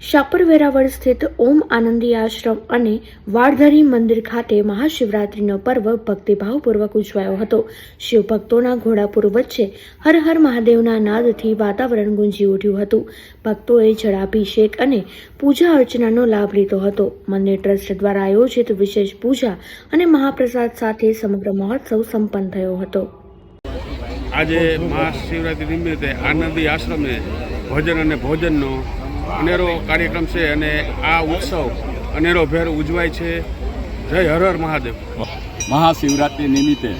શાપર વેરાવળ સ્થિત ઓમ આનંદી આશ્રમ અને વાળધરી મંદિર ખાતે મહાશિવરાત્રિનો પર્વ ભક્તિભાવપૂર્વક ઉજવાયો હતો. શિવભક્તોના ઘોડાપુર વચ્ચે હર હર મહાદેવના નાદથી વાતાવરણ ગુંજી ઉઠ્યું હતું. ભક્તોએ જળાભિષેક અને પૂજા અર્ચનાનો લાભ લીધો હતો. મંદિર ટ્રસ્ટ દ્વારા આયોજિત વિશેષ પૂજા અને મહાપ્રસાદ સાથે સમગ્ર મહોત્સવ સંપન્ન થયો હતો. આજે મહાશિવરાત્રિ નિમિત્તે આનંદી આશ્રમે ભજન અને ભોજનનો અનેરો કાર્યક્રમ છે અને આ ઉત્સવ અનેરો ભેર ઉજવાય છે. જય હર હર મહાદેવ. મહાશિવરાત્રિ નિમિત્તે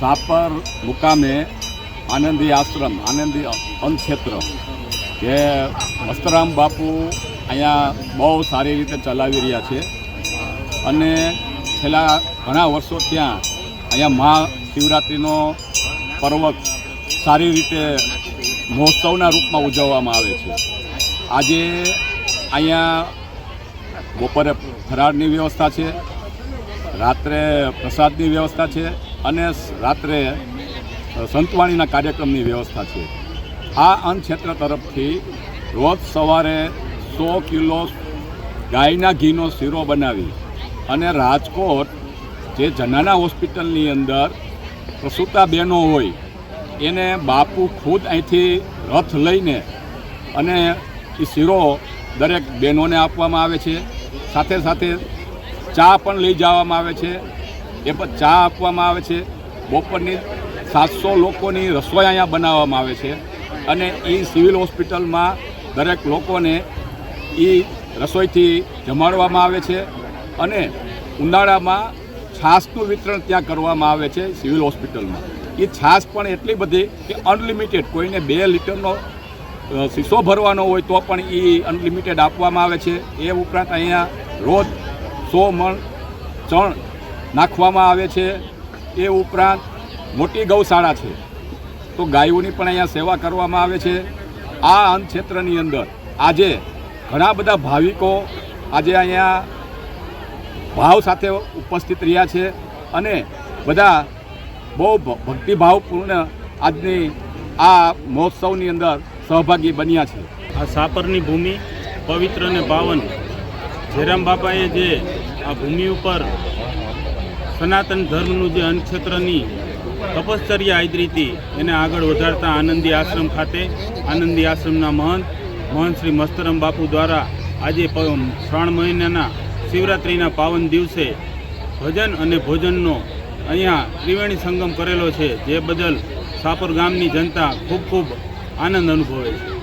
સાપર મુકામે આનંદી આશ્રમ, આનંદી અનક્ષેત્ર કે અસ્તરામ બાપુ અહીંયા બહુ સારી રીતે ચલાવી રહ્યા છે. અને છેલ્લા ઘણા વર્ષો ત્યાં અહીંયા મહાશિવરાત્રિનો પર્વ સારી રીતે મહોત્સવના રૂપમાં ઉજવવામાં આવે છે. આજે અહીંયા બપોરે ફરાળની વ્યવસ્થા છે, રાત્રે પ્રસાદની વ્યવસ્થા છે અને રાત્રે સંતવાણીના કાર્યક્રમની વ્યવસ્થા છે. આ અન્નક્ષેત્ર તરફથી રોજ સવારે સો કિલો ગાયના ઘીનો શીરો બનાવી અને રાજકોટ જે જનાના હોસ્પિટલની અંદર પ્રસૂતા બહેનો હોય, એને બાપુ ખુદ અહીંથી રથ લઈને અને એ શીરો દરેક બહેનોને આપવામાં આવે છે. સાથે સાથે ચા પણ લઈ જવામાં આવે છે. એ પણ ચા આપવામાં આવે છે. બપોરની સાતસો લોકોની રસોઈ અહીંયા બનાવવામાં આવે છે. અને એ સિવિલ હોસ્પિટલમાં દરેક લોકોને એ રસોઈથી જમાડવામાં આવે છે. અને ઉનાળામાં છાશનું વિતરણ ત્યાં કરવામાં આવે છે સિવિલ હોસ્પિટલમાં. એ છાશ પણ એટલી બધી કે અનલિમિટેડ, કોઈને બે લીટરનો શીશો ભરવાનો હોય તો પણ એ અનલિમિટેડ આપવામાં આવે છે. એ ઉપરાંત અહીંયા રોજ સો મણ ચણ નાખવામાં આવે છે. એ ઉપરાંત મોટી ગૌશાળા છે. તો ગાયોની પણ અહીંયા સેવા કરવામાં આવે છે. આ અન્ન ક્ષેત્રની અંદર આજે ઘણા બધા ભાવિકો આજે અહીંયા ભાવ સાથે ઉપસ્થિત રહ્યા છે અને બધા બહુ ભક્તિભાવપૂર્ણ આજની આ મહોત્સવની અંદર સહભાગી બન્યા છે. આ સાપરની ભૂમિ પવિત્ર અને પાવન જયરામ બાપાએ જે આ ભૂમિ ઉપર સનાતન ધર્મનું જે અન્નક્ષેત્રની તપશ્ચર્યા આદરી હતી, એને આગળ વધારતા આનંદી આશ્રમ ખાતે, આનંદી આશ્રમના મહંત મહંત શ્રી મસ્તરમ બાપુ દ્વારા આજે શ્રાવણ મહિનાના શિવરાત્રિના પાવન દિવસે ભજન અને ભોજનનો અહીંયા ત્રિવેણી સંગમ કરેલો છે. જે બદલ સાપર ગામની જનતા ખૂબ ખૂબ આનંદ અનુભવે છે.